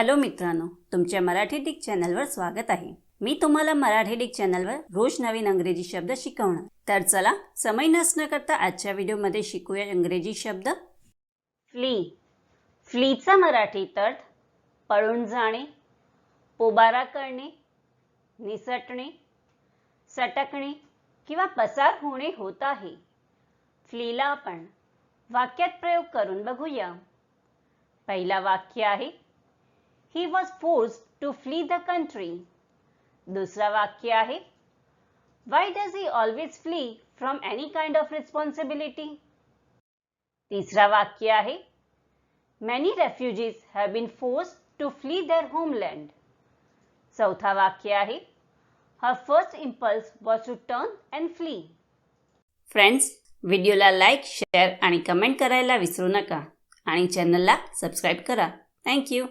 Hello मित्रांनो तुमच्या Marathi Dick चॅनलवर स्वागत आहे. मी तुम्हाला मराठी डिक चॅनलवर रोज नवीन अंग्रेजी शब्द शिकवणार. तर चला समय नसणं करता आजच्या व्हिडिओमध्ये शिकूया इंग्रजी शब्द. फ्ली. फ्लीचा मराठी तर्थ पळून जाणे पोबारा करणे निसटणे सटकणे किंवा पसार होणे होत आहे. फ्लीला आपण वाक्यात प्रयोग करून बघूया. पहिला वाक्य आहे he was forced to flee the country दुसरा वाक्य आहे why does he always flee from any kind of responsibility तिसरा वाक्य आहे many refugees have been forced to flee their homeland चौथा वाक्य आहे her first impulse was to turn and flee friends व्हिडिओला लाईक शेअर आणि कमेंट करायला विसरू नका आणि चॅनलला सबस्क्राईब करा. थँक्यू